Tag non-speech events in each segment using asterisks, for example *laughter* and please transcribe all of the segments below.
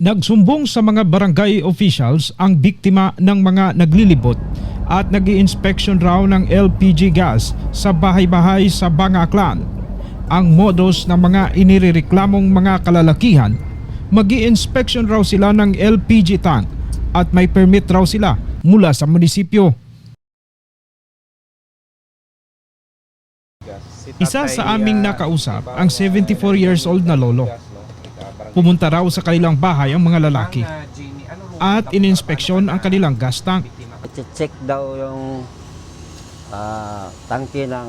Nagsumbong sa mga barangay officials ang biktima ng mga naglilibot at nag inspection raw ng LPG gas sa bahay-bahay sa Bangaklan. Ang modus ng mga inirereklamong mga kalalakihan, mag inspection raw sila ng LPG tank at may permit raw sila mula sa munisipyo. Isa sa aming nakausap, ang 74 years old na lolo. Pumunta raw sa kanilang bahay ang mga lalaki at ininspeksyon ang kanilang gas tank. check daw yung ah, tangke ng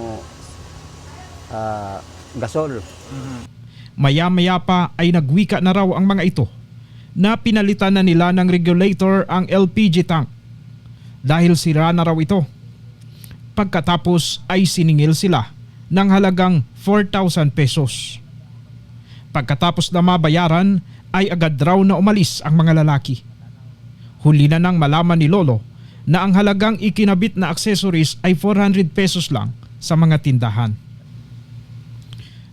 ah, gasol. Maya-maya pa ay nagwika na raw ang mga ito na pinalitan na nila ng regulator ang LPG tank dahil sira na raw ito. Pagkatapos ay siningil sila ng halagang 4,000 pesos. Pagkatapos na mabayaran ay agad raw na umalis ang mga lalaki. Huli na nang malaman ni Lolo na ang halagang ikinabit na accessories ay 400 pesos lang sa mga tindahan.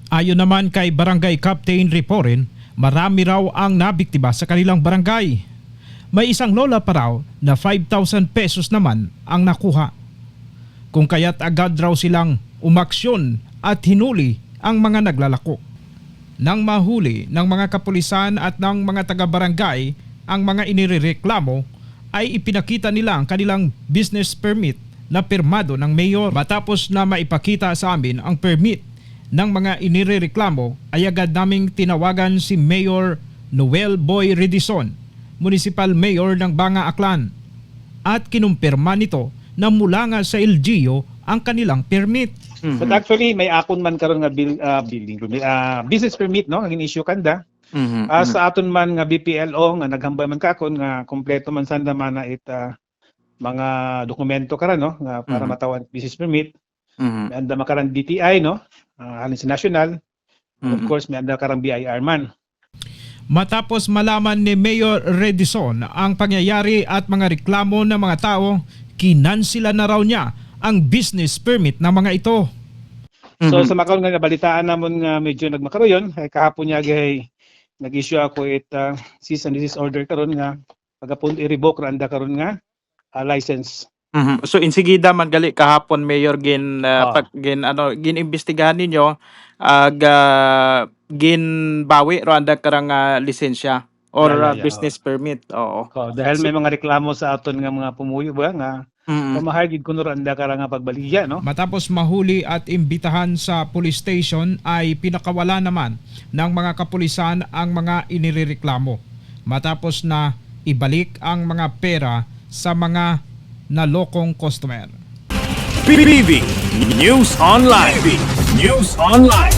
Ayon naman kay Barangay Captain Riporin, marami raw ang nabiktima sa kanilang barangay. May isang lola pa raw na 5,000 pesos naman ang nakuha. Kung kaya't agad raw silang umaksyon at hinuli ang mga naglalako. Nang mahuli ng mga kapulisan at ng mga taga-barangay ang mga inirereklamo ay ipinakita nila ang kanilang business permit na pirmado ng mayor. Matapos na maipakita sa amin ang permit ng mga inirereklamo ay agad naming tinawagan si Mayor Noel Boy Redison, Municipal Mayor ng Banga Aklan at kinumpirma nito na mula nga sa LGU ang kanilang permit. But actually may akon man karon nga bill, ah, building permit, ah, business permit no nga issue kanda. Mhm, Ah, mhm. sa aton man nga BPLO nga naghambay man kakon nga kompleto man sanda man na it ah, mga dokumento karon no nga para Mhm. matawan business permit. Mhm, May anda makaran DTI no. Halin sa national. Of mhm. course may anda karang BIR man. Matapos malaman ni Mayor Redison ang pangyayari at mga reklamo ng mga tao, kinansila na raw niya ang business permit ng mga ito. So Mhm. sa makaron nga balitaan namon nga medyo nagmakaroyon ay kahapon niya gay nag-issue ako it ah, cease and desist order karon nga pagapun i-revoke ra anda karon nga ah, license. Mhm. So insigida man gali kahapon mayor gin uh, Ah. pag gin ano gin imbestigahan ninyo ag ah, gin bawi ro anda karang ah, lisensya or Yeah, yeah, ah, yeah, business permit. Oo. Oh, dahil may mga reklamo sa aton nga mga pumuyo ba nga Mhm. pamahal gid kuno anda kara nga pagbaligya no. Matapos mahuli at imbitahan sa police station ay pinakawala naman ng mga kapulisan ang mga inirereklamo. Matapos na ibalik ang mga pera sa mga nalokong customer. PBB News Online. News Online.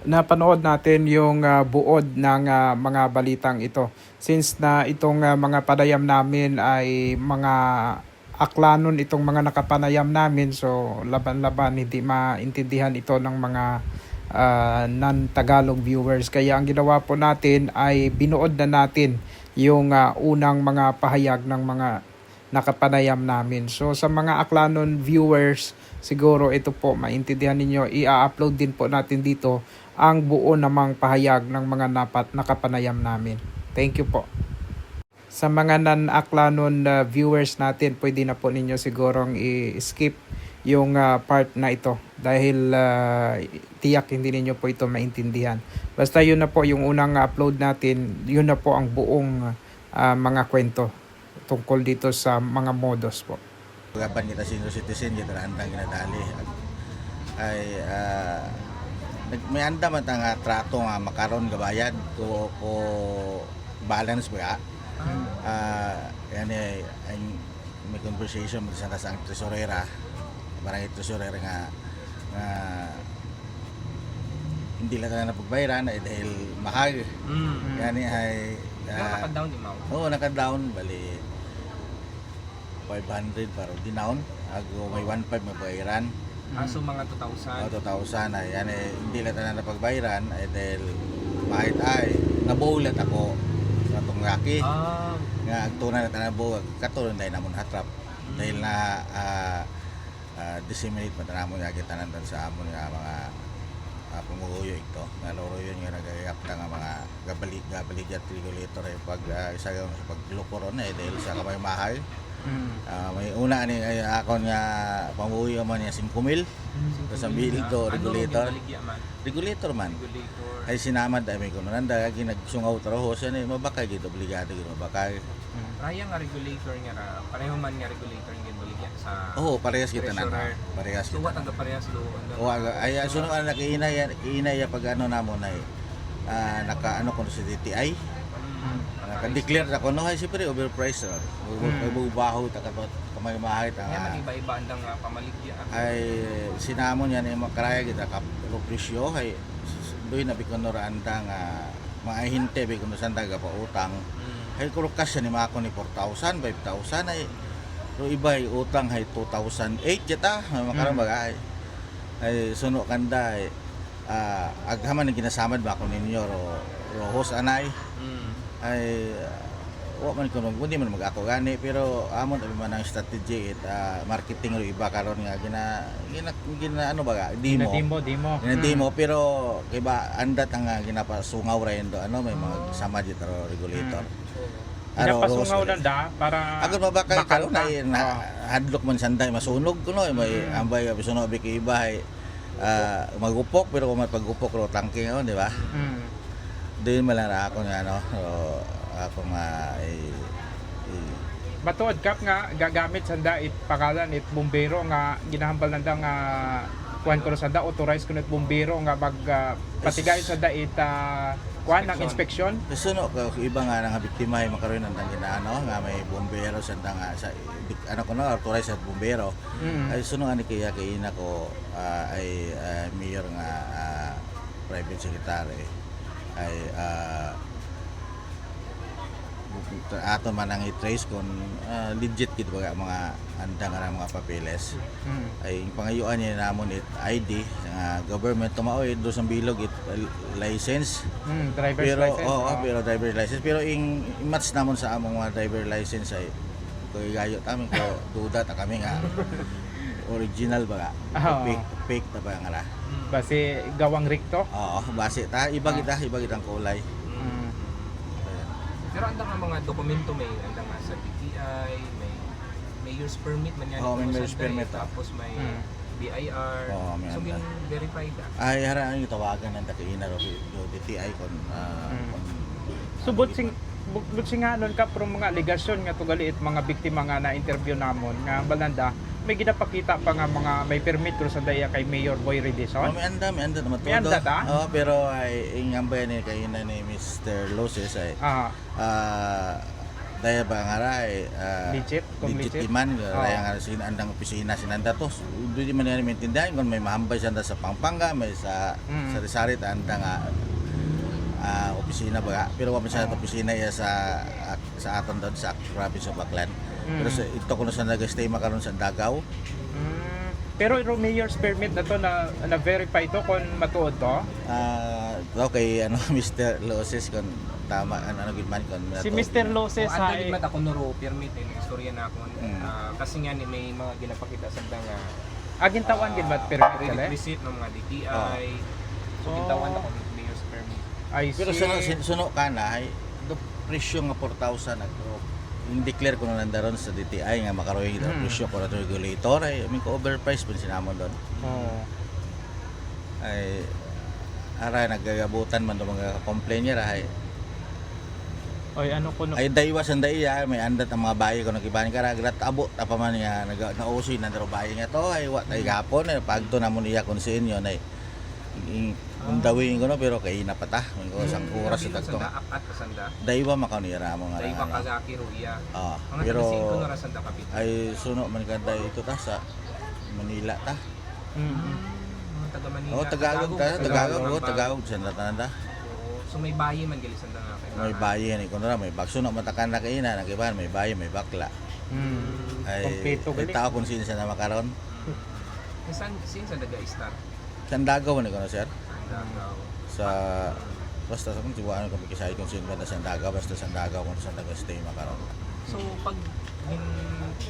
napanood natin yung ah, buod ng ah, mga balitang ito. Since na itong ah, mga panayam namin ay mga aklanon itong mga nakapanayam namin so laban-laban hindi maintindihan ito ng mga ah, non-Tagalog viewers. Kaya ang ginawa po natin ay binuod na natin yung ah, unang mga pahayag ng mga nakapanayam namin. So sa mga aklanon viewers, siguro ito po maintindihan ninyo, i-upload din po natin dito ang buo namang pahayag ng mga napat nakapanayam namin. Thank you po. Sa mga non-aklanon uh, viewers natin, pwede na po ninyo sigurong i-skip yung uh, part na ito. Dahil uh, tiyak hindi ninyo po ito maintindihan. Basta yun na po yung unang upload natin, yun na po ang buong uh, mga kwento tungkol dito sa mga modus po. Pagapan kita senior citizen kita na andang ginadali. Ay nag may anda man ta nga trato nga makaron gabayad. Ko ko balance ba ah yan ay ay may conversation mo sa sa tesorera barang ito tesorera nga nga hindi lang na pagbayaran ay dahil mahal yan ay ah, Naka-down yung mount. Oo, naka-down. Bali, 500 para di down. Ago may 1.5 may bayaran. Ah, so mga O 2,000. 2,000 ay yan eh, hindi lang na napagbayaran ay dahil mahit ay nabulat ako itong laki Ah, nga agtunan na tanabuag katulong dahil namon hatrap dahil na ah, ah, disseminate man tanamon nga kitanan sa amon nga mga uh, pumuguyo ito. Naloro yun nga nagagap nga mga gabali gabaligya regulator ay pag uh, isa sa paglukuron eh dahil sa kamay mahal. Mm. Ah, may una ni ay, ako nga pamuguyo man niya 5,000 sa bilig to regulator. Regulator man. Ay sinamad ay may kuno nanda ginagsungaw traho siya ni mabakay gid obligado gid mabakay. Raya nga regulator nga ra, pareho man nga regulator nga baligya sa Oo, parehas kita na. Parehas kita. Suwat ang parehas do. O ay suno ang nakiinay kiinay pag ano namo na ah naka ano kuno si DTI. Naka-declare na kuno ay siyempre overpriced. Oh. Mm. Bubaho ta kato kamay mahit Kaya ang mag-iba-iba andang uh, pamaligya. ay sinamon yan ay makaraya kita kap presyo ay doy na bikono ra anda nga mga hinte bikono sanda ga pa utang. Mm. Ay kuro kasya ni mako ni 4,000, 5,000 ay ro iba ay utang ay 2008 yata may makarang Mm. bagay. Ay suno kanda ay ah, aghaman ni ginasamad ba ko ninyo ro ro host anay Mm. Ay uh, wa man kuno kundi man mag-ako gani pero amon abi man ang strategy it ah, marketing ro iba karon nga gina gina, gina ano ba demo Dimo, dimo. gina demo pero kay ba andat ang ah, ginapasungaw ra do ano may mga sama dito regulator Aro, Pinapasungaw Rose, lang da para Agad mabakay ka. ay na Oo. hadlok man sanday masunog kuno may Mm. ambay abi sunog abi kay iba ay ah, magupok pero kung may pagupok ro tangke ngayon di ba Mm. Doon man lang ra ako nga ano, o, ako nga ay, ay Matuod kap nga gagamit sanda it pakalan it bumbero nga ginahambal nanda nga kuan ko sanda authorize ko it bumbero nga mag uh, patigay sanda it uh, kuan ng inspeksyon. Suno ka iba nga nga biktima ay makaroon ng ginaano nga may bombero sa nga sa ano ko no authorized sa bombero Mm. ay suno ani kaya kay ina ko ah, ay ah, mayor nga ah, private secretary ay bu- ato man ang i-trace kung ah, legit gid ba mga andang nga mga papeles Mm. ay yung pangayuan niya namon it ID nga government tumaoy do sa bilog it uh, license Mm, driver's pero license. oo oo. pero driver license pero ing match namon sa among mga driver license ay kay gayo tamin ko duda ta kami nga *laughs* original ba nga Oo. fake fake ta ba nga ra Basi gawang rikto. oo base ta iba kita iba kitang kulay Mm. Pero andang nga mga dokumento may andang nga sa DTI, may mayor's permit man yan. Oo, may mayor's permit, ah. Tapos may Mm. BIR. Oo, may so anda. gin verified ah. ay hara ang tawagan ng takiina ro do DTI kon ah, Mm. kon So butsing bu- butsing nga nun ka pro mga aligasyon nga tugali it mga biktima nga na interview namon nga balanda may ginapakita pa nga mga may permit ko sa daya kay Mayor Boy Oh, Redison. may anda, may anda naman May anda ta? Oo, pero ay ingambay ni kay na ni Mr. Loses ay Ah, ah daya ba nga ra ay ah, Legit? Kung legit Oo. kaya nga sin andang opisina sinanda to di man yan maintindihan kung may mahambay sanda sa Pampanga may sa Mm. sa Rizal anda nga opisina ba pero wa man sa opisina ya sa sa aton doon sa province of Baclan Mm. pero sa ito kuno sa nag-stay makaron sa Davao mm, pero iro mayor's permit na to na na verify to kon matuod to. Ah, okay, ano *laughs* Mr. Loses kon tama ano ano gid man kon Si Mr. Loses Kung sa andang gid man ako nuro permit eh, istorya na ako. Mm. Ah, kasi nga ni may mga ginapakita sa nga agin tawan gid ba ah, permit credit kale? receipt ng mga DTI. So Oh. gintawan ako ng mayor's permit. I Pero suno suno ka na ay do presyo nga 4,000 nagro yung declare ko na nandaron sa DTI nga makaroy mm. Mm. presyo ko na regulator ay I mean ko overpriced pun sinamon doon Oo. ay ara nagagabutan man do mga complain niya ay Oy, ano ko no? ay daywas ang daiya may andat ang mga bayi ko nagibani kara grat abo ta pa man nga nag nausoy nandaro bayi nga to ay wa tay gapon ay pagto na mo niya kon sa inyo nay kung dawin ko no pero kay na pata ko sang oras sa tagto apat ka sanda. daywa makanira mo nga Dahil ano. Kazaki Ruya. Ah, Mga pero ay suno man kada ito ta sa Manila ta. Mm. Taga Manila. Oh, Tagalog ta, Tagalog, Tagalog, oh, Tagalog. Tagalog sa natanda. So may bayi man gali sanda nga. kay May bayan ni kuno may bagso na matakan na kay na nagiban may bayan may bakla. Mm. Ay Kompleto ay gali. tao kung sino sa na makaron. Minsan, sin sa daga start. Sandagaw man ni kuno sir. Sa basta sa kung tiwaan ko mikisay kung sino sa Sandagaw basta Sandagaw kung sa taga stay makaron. So pag gin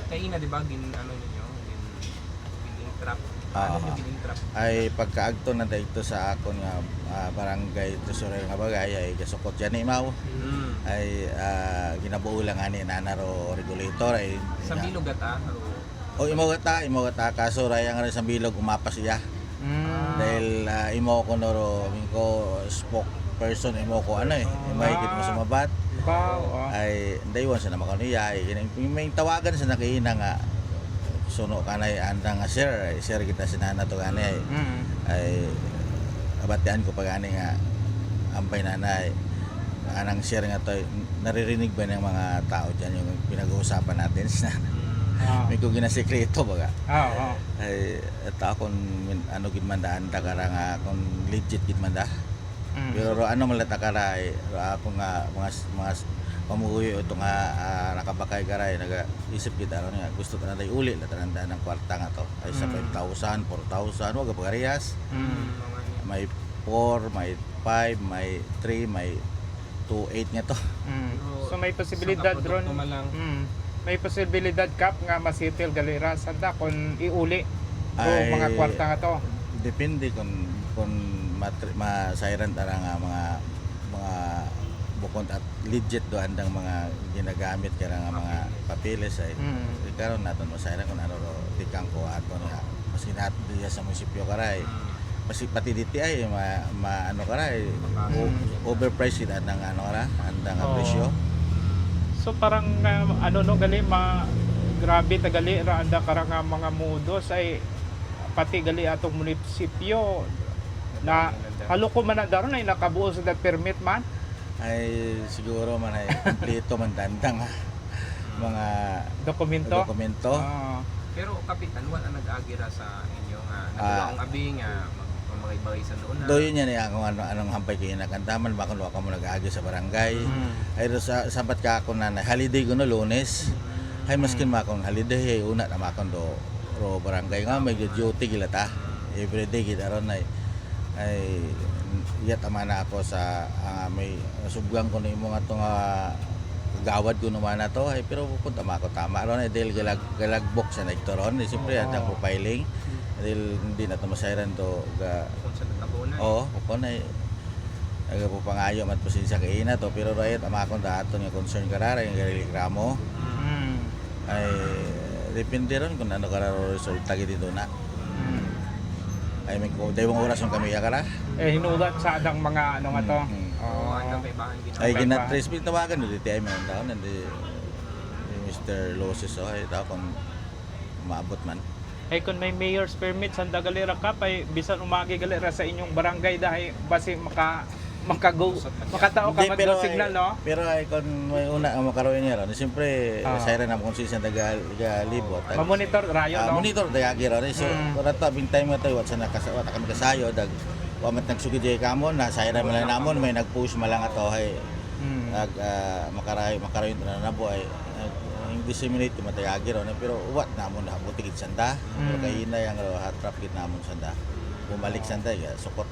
kayo na 'di ba gin ano ninyo, gin gin interrupt Paano Ah. nyo ginintract? ay pagkaagto na dito sa akon nga ah, barangay treasurer nga bagay ay gasukot yan imaw Mm. ay ah, ginabuo lang ani nanaro regulator ay Sa bilog ata? o imo gata imo gata kaso raya nga rin sa bilog umapas siya Mm. dahil ah, imo ko noro ko spokesperson imo ko ano eh imo higit mo sumabat Wow. oh. ay daywan sa naman niya ay may tawagan sa nakina nga suno kanay andang nga sir ay sir kita sinana to kanay Mm. ay abatian ko pag ani nga ampay nanay anang share nga to naririnig ba ng mga tao diyan yung pinag-uusapan natin Ah. *laughs* may ko ginasekreto baga Ah, oh. ay ito akong min- ano gid man daan ta kara nga kung legit gid man da Mm. pero ro ano man lata kara ay ako nga mga mga pamuyo ito nga ah, nakabakay karay naga isip kita ano nga gusto ta na uli la tananda ng kwarta nga to ay sa Mm. 5,000 4,000 wag pagarehas Mm. may 4, may 5, may 3, may 2, 8 nga to. Mm. So may posibilidad ron. Produkto man lang. Mm. May posibilidad kap nga masitil galera sanda kung iuli o Ay- mga kwarta nga to. Depende kung kung matri, masayran tara nga mga mga bukod at legit do andang mga ginagamit kaya nga mga papeles ay. Mm. karon naton masayran kung ano ro tikang ko ato nga maski nato diya sa munisipyo karay pasi pati diti ay ma, ma ano karay o- overpriced andang ano kara andang nga Oo. presyo So parang uh, ano no gali ma grabe ta gali ra anda karang nga mga mudos ay pati gali atong munisipyo na haloko man na daron ay nakabuo sa that permit man. ay siguro man ay kompleto man dandang ha. mga Dokumento. dokumento. Ah. Pero kapitan, wala nag-agira sa inyo nga. Ah. Nagawa ang abi mga ibagay sa noon na. Do yun yan eh, kung ano, anong hampay kayo nakantaman, baka luwa ka mo nag-agi sa barangay. Mm. Ay sa sabat ka ako na na holiday ko no lunes. Ay maskin ma akong holiday ay una na makon do ro barangay nga may duty gila ta. Every day gid aron ay ay yat ama na ako sa ah, may subgang ko nimo nga to nga gawad ko naman na to ay pero pupunta ma ako tama ron ay dahil galag galagbok sa nagtoron eh, siyempre Oo. ang profiling dahil hindi na to masayran to ga Kung sa natabunan. Oo, ko na Aga po pangayo mat pasensya kay ina to pero rayet ama akong daton nga concern karara nga reklamo Mm. ay depende ron kung ano kararo resulta gid dito na. Mm. Ay may ko daywang oras yung kami ya kara. Eh hinulat sa adang mga ano nga to. Mm, Oo. ang may bahan ginawa. Ay Okay, ginat ba? trace bil tawagan dito ay man taon ndi Mr. Loses oh ay ta kon maabot man. Eh kung may mayor's permit sa Dagalera Cup ay bisan umagi galera sa inyong barangay dahil basi maka makago makatao ka mag signal no. Pero ay kon may una ang makaroon niya ron. Siyempre Ah. sayra na kung sisa taga libot. Ma-monitor rayo Ah, no. monitor dayagi ra so Mm. mm. rata bing time tayo wat sa nakasawa ta kami kasayo dag wa man nagsugid jay kamon na sayra man namon may nag-push malang ato hay Mm. nag uh, makarayo makarayo na nabo ay yung disseminate yung matayagi ron pero wat namon na buti gid sanda. Pero Mm. kay inay ang hat trap gid namon sanda. Bumalik sanda ya sukot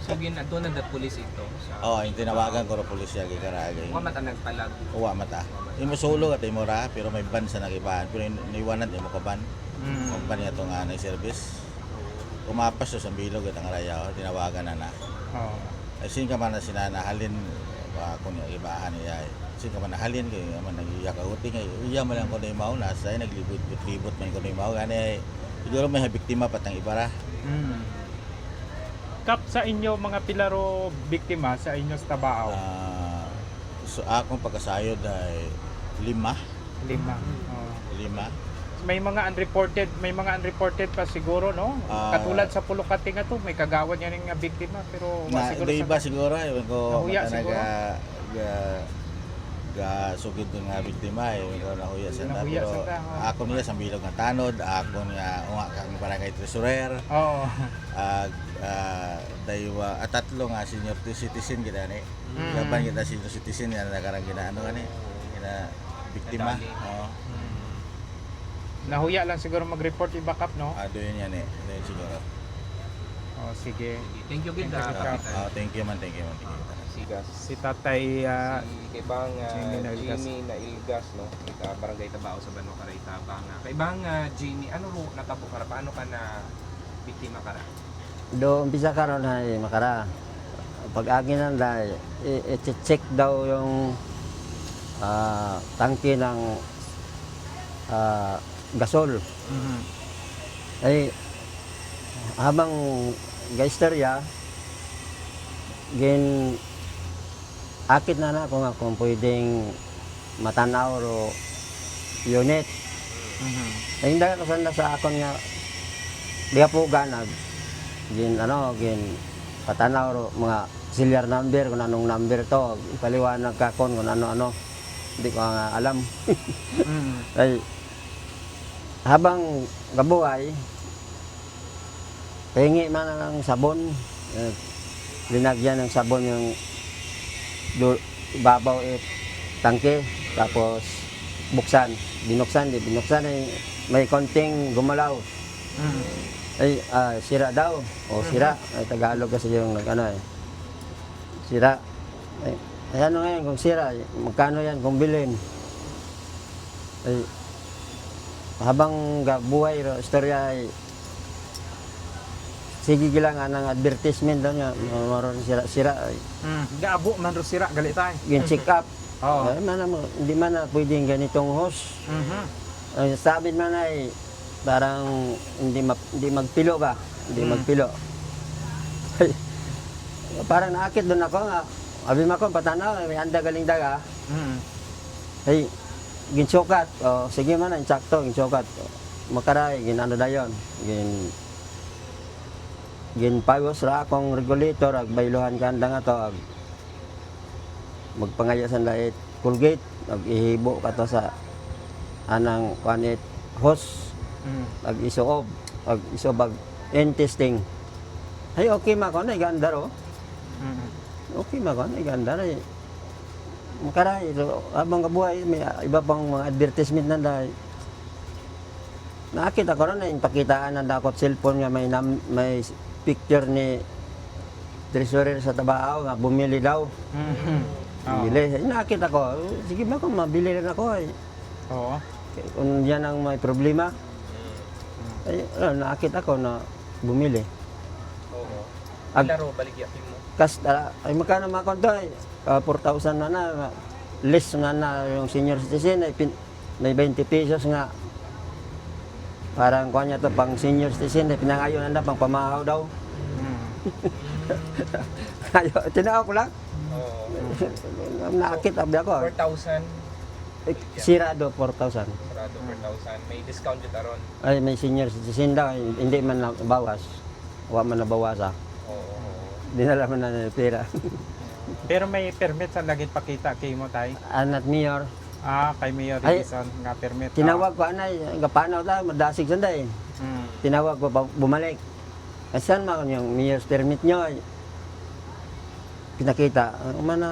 So, ginado na the police ito. Sa, oh yung tinawagan ko ro pulisya gi karagay Wa mata nagpalag. uwa mata imo solo at imo ra pero may ban sa nagibahan pero niwanan imo ka ban. Mm. company ato nga na service. Kumapas sa bilog at ang raya oh, tinawagan na na. Oh. ay sin ka man na sinanahalin ba kung yung ibahan niya ay sin ka man nahalin kay man nagiyak ka uting ay iya man lang ko na imaw na sa naglibot libot man ko na imaw gani ay siguro may biktima patang ibara Mm. Kap sa inyo mga pilaro biktima sa inyo sa Tabao Ah, so akong pagkasayod ay lima lima. Oh. lima May mga unreported, may mga unreported pa siguro no. Ah. Katulad sa Pulukati nga to, may kagawan yan nga biktima pero na siguro sa- iba siguro ay ko Nahuya siguro. ga ga ga sugid nga biktima sa ta Nahuya pero sa ta, oh. ako niya sa bilog nga tanod ako niya unga kang barangay treasurer Oo. ag ah, daywa at tatlo nga senior citizen kita ni Mm. Gaban kita senior citizen nga nakarang ginaano gani gina biktima oo Nahuya lang siguro mag-report i-backup no. ado yun yan eh ado yun siguro Oh, sige. Thank you. Kapitan. oh thank you man thank you man thank you Sigas. Si Tatay ah, si kay Bang ah, Jimmy Nailgas. Jimmy na Ilgas no ita barangay Tabao sa Bano Karay Tabang Kay Bang ah, Jimmy ano ro natabo ka paano ka na biktima kara. Do umpisa karon ay makara. Pag aginan dai i-check daw yung ah, tangke ng ah, gasol. Mhm. Ay habang gaistorya gin akit na na kung kung pwedeng matanaw ro unit. Mhm. Ay hindi ka kasanda sa akon nga di po ganag gin ano gin patanaw ro mga serial number kung anong number to ipaliwanag ka kon kung ano ano hindi ko nga alam Mhm. ay habang gabuhay pahingi man ng sabon eh, linagyan ng sabon yung babaw it tangke tapos buksan. Binuksan di binuksan ay may konting gumalaw. Mhm. ay ah, sira daw. O sira. Ay Tagalog kasi yung ano eh. Sira. Ay, ay ano ngayon? Kung sira magkano yan? Kung bilhin. Ay habang buhay ro istorya ay sige gila nga ng advertisement daw niya maroon sira sira Mhm. Gaabo man ro sira gali tay. gin check up *laughs* Oo. ay, man, na- hindi man na pwedeng ganitong hose Mhm. Ay, sabi man ay parang hindi ma, hindi magpilo ba? Hindi Mm. magpilo. Ay, parang naakit doon ako nga. Abi mo ako, patanaw, may anda galing daga. Mhm. Ay, ginsukat. O, sige man, insakto, ginsukat. Makaray, ginano dayon. Gin, ginpagos ra akong regulator, ag bayluhan ka anda nga to, ag magpangaya sa lait Colgate, ag ihibo ka to sa anang kanit hose. Mhm. ag isuob ag isuob ag end testing ay okay ma ko na ganda ro Mhm. okay ma ko na ganda ro makaray ro habang kabuhay may iba pang mga advertisement na dahil. Nakita ko ron na ipakitaan na dakot cellphone nga may nam, may picture ni treasurer sa Tabao nga bumili daw Mhm. *laughs* Oo. bili ay, nakita ko sige ba kung mabili rin ako ay Oo. kung yan ang may problema ay ano, nakita ko na bumili Oo. Ag- Laro baligyatin mo. kas ah, ay magkano mga konto ay ah, 4,000 na na less nga na yung senior citizen ay pin, may 20 pesos nga parang kuha niya to pang senior citizen ay pinangayon na pang pamahaw daw Mhm. ayo tinaw ko lang Oo. *laughs* nakakit abi ako 4,000 Eh, sirado 4,000 sarado per thousand. May discount yun aron. ay may senior citizen daw eh, hindi man nabawas wa man nabawasa Oo. oo. dinala man na pera *laughs* *laughs* Pero may permit sa lagit pakita kay mo tay. anat mayor Ah, kay Mayor Ay, Edison nga permit. tinawag ko anay gapanaw ta madasig sanday Ah. Mhm. tinawag ko pa bumalik. Eh, saan man yung mayor's permit nyo? Pinakita. Ano man na,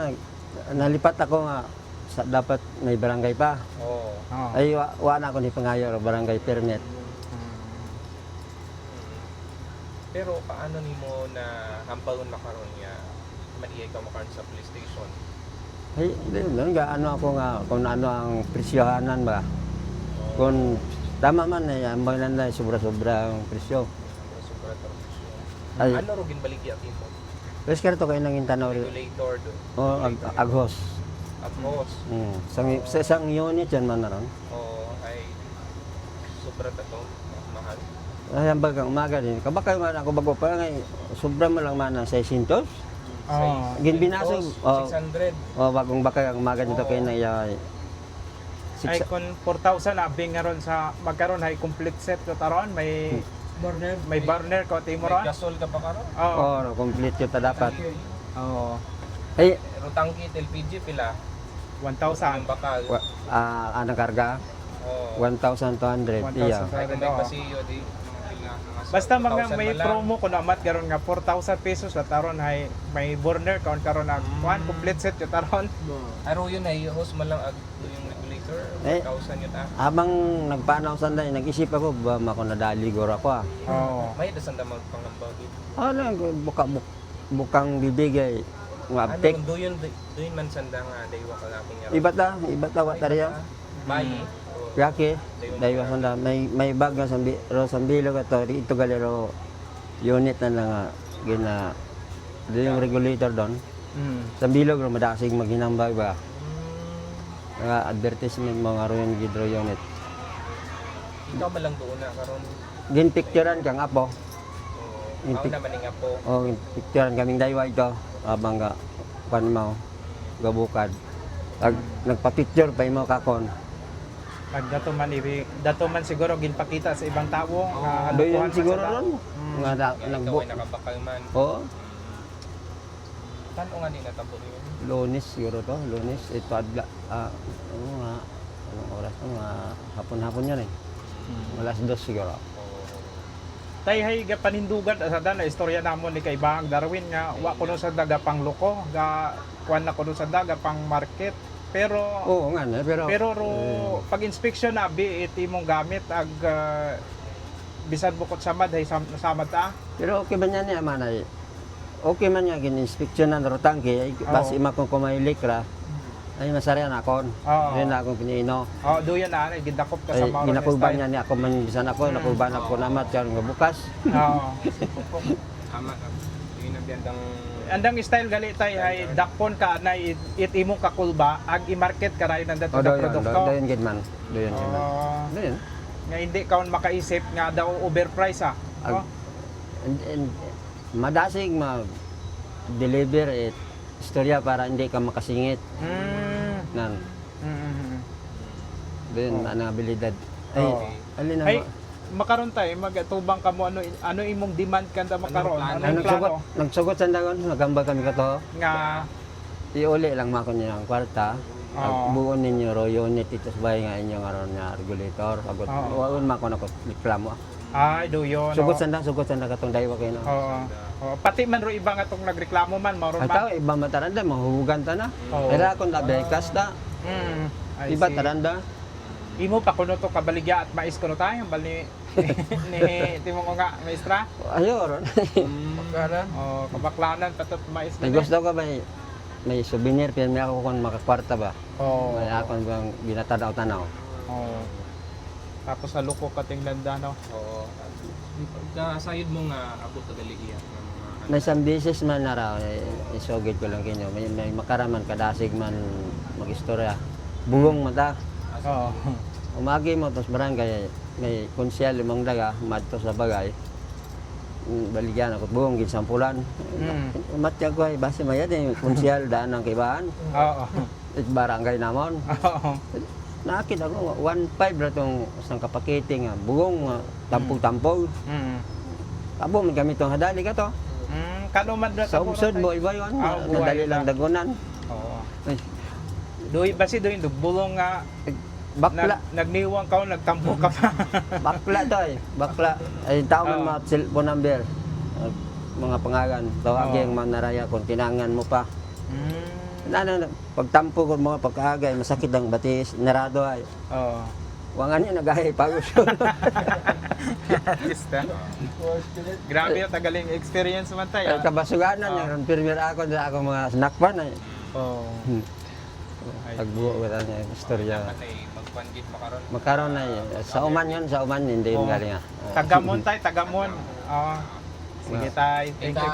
nalipat ako nga, sa, dapat may barangay pa. Oo. Oo. Ay, wa, wa na ako ni pangayo o barangay permit. Mhm. Pero paano nimo na hampawon makaron niya maniya ka makaron sa police station? Ay, hindi, doon nga, ano ako nga, kung ano ang presyohanan ba. Kung tama man eh, ang mga nanda, sobra-sobra ang presyo. Ay, Ano ro ginbaligyatin mo? Pero kaya ito kayo nang intanaw. Regulator do. O, ag, aghos. Agos. Mm. Sang, sa isang unit yan man na ron. Oo, ay sobra ta to mahal. Ay, ang bagang umaga din. Kabakay man ako bago pa ngay, sobra mo lang man ng 600. Oo. Ginbinasog. Oh. 600. O bagong bakay ang umaga dito kayo na iya. Ay kung 4,000 abing nga ron sa magkaroon hay complete set ko taron may Burner. may burner ko timo May ron. gasol ka pa karon? Oo. Oh, complete yun ta dapat. Oo. Ay, Pero tangkit LPG pila 1,000. ang bakal. wa, ah, anong karga? Oo. 1,200. Iya. 1,200. Ay kung may pasiyo di Basta mga 2,000 may na lang. promo ko na amat karon nga 4,000 pesos la taron hay may burner karon karon na Mm. one complete set yo taron. Aro yun ay host man lang ag yung regulator Eh. 1,000 yun ah. Habang nagpanaw sanday, nag-isip ako ba mako nadali gor ako ah. Oo. May dasan da magpangambag. Ano buka buk, bukang bibigay nga Ano aptek. kung doon man sanda nga daywa ka laking nga. Iba ta, iba ta wa Bayi. Yake, daywa sanda may may bag nga sambi ro sambilo ka to ito galero unit na lang nga gina doon yung regulator doon. Mm. Sa bilog ro madasig maghinambag ba. Nga advertisement mga roon gidro unit. Ikaw man lang doon na karon. Gin picturean kang apo. Oh, Yung mao pic- na man nga po. O picturean kaming daywa ito habang ga pan mo gabukad. Ag nagpa-picture pa imo kakon. Pag dato man ibi, dato man siguro ginpakita sa ibang tao nga Doon yun halukuhan siguro ron. Nga na, Ikaw nagbu. ay nakabakal man. Oo. Saan o nga din natabo yun? Lunes siguro to, lunes. Ito adla, ah, ano nga, anong oras to, mga hapon-hapon yan eh. Alas dos siguro. Tay hay ga panindugan sa dana istorya namon ni kay Baang Darwin nga wa kuno sa daga pang loko ga kuan na kuno sa daga pang market pero Oo nga, na, pero... pero ro pag inspection na bi iti mong gamit ag ah, bisan bukod samad hay sam, samad ta Pero okay man yan niya, manay. Okay man niya, gin-inspeksyonan ro tangke. Ay, bas ima kong kumailik ra. Ay, masarya na akon. Oo. Yun na akong piniino. oh do yan na gidakop ka Ay, sa mao ginakuban niya niya ako man bisan ako, nakuban ako namat yan nga bukas. Oo. *laughs* Tama ka. Yun ang biyandang andang style gali tay hay dakpon ka na it, it imong kakulba ag i-market ka ray nang dato O, na doon, produkto. doon gid man. Doon gid man. Oh, Doon. nga hindi ka makaisip nga daw overprice ah. Oh. Ag, and, and, madasig ma deliver it istorya para hindi ka makasingit Mm. nan Mm. doon Oh. ang abilidad ay Oh. alin na Ay, makaron tay magatubang ka mo ano ano imong demand kanda makaron? Ano yung nagsugot nagsugot sa dagon nagambal kami kato Nga iuli lang mako niya ang kwarta. Ag buon ninyo ro unit ito sa bahay nga inyo aron nga regulator agot Oo. waon mako nako reklamo ay do yun. sugot oh. sanda sugot sanda katong daywa kay no Oo. Oo. Pati man ro iba nga tong nagreklamo man maro Ay man. tao iba mataranda mahuhugan ta na Oo. pero akong nabekas ta Mm. Iba see. taranda Imo pa kuno to kabaligya at mais kuno tayo bal ni timo ko nga maestra. ayo ron pagkalan. Oh, kabaklanan patot May na. gusto ko may may souvenir pero may ako kung makakwarta ba. Oh. May ako bang binatadaw tanaw. Oh. Tapos sa luko kating landa no. Oo. Pagkasayod mo nga abot na gali iya. May isang beses man na raw, eh, isugid ko lang kinyo. May, may makaraman, kadasig man mag-istorya. Bugong mata. Oo. Umagi mo, tapos barangay, may konsyal limang daga, madto sa bagay. Mm, Baligyan ako, bugong ginsampulan. Mm. Umatya ko ay base mayad eh, konsyal *laughs* daan ng kibaan. Oo. At barangay namon. Oo. Nakakita ko, 1.5 na itong isang kapakete nga, bugong nga, tampog-tampog. Mm. Abo, may gamit itong hadali ka to. Mm, kano man na Sa usod mo, iba yun. Ah, na- Nadali lang na. dagunan. Oo. Ay, Doy basi doy bulong nga bakla. nag, nagniwang ka nagtampo ka pa. *laughs* bakla to eh. Bakla. Ay, tao man Oo. mga cellphone number. Ah, mga pangalan. Tawagin yung mga naraya kung tinangan mo pa. Mm. Ano, pagtampo ko mga pagkaagay, masakit ang batis, narado ay. Oo. Wangan niya nagahay pagos. *laughs* Artista. Grabe yung tagaling experience man tayo. Ay, kabasuganan niya. Ron pirmir ako sa akong mga snack pan ay. Oo. Hmm. Pagbuo ko na niya, istorya. Magkaroon na yun. Sa uman yun, sa uman, hindi yun galing ah. Tagamon tayo, tagamon. Oo. Sige tayo. Thank you.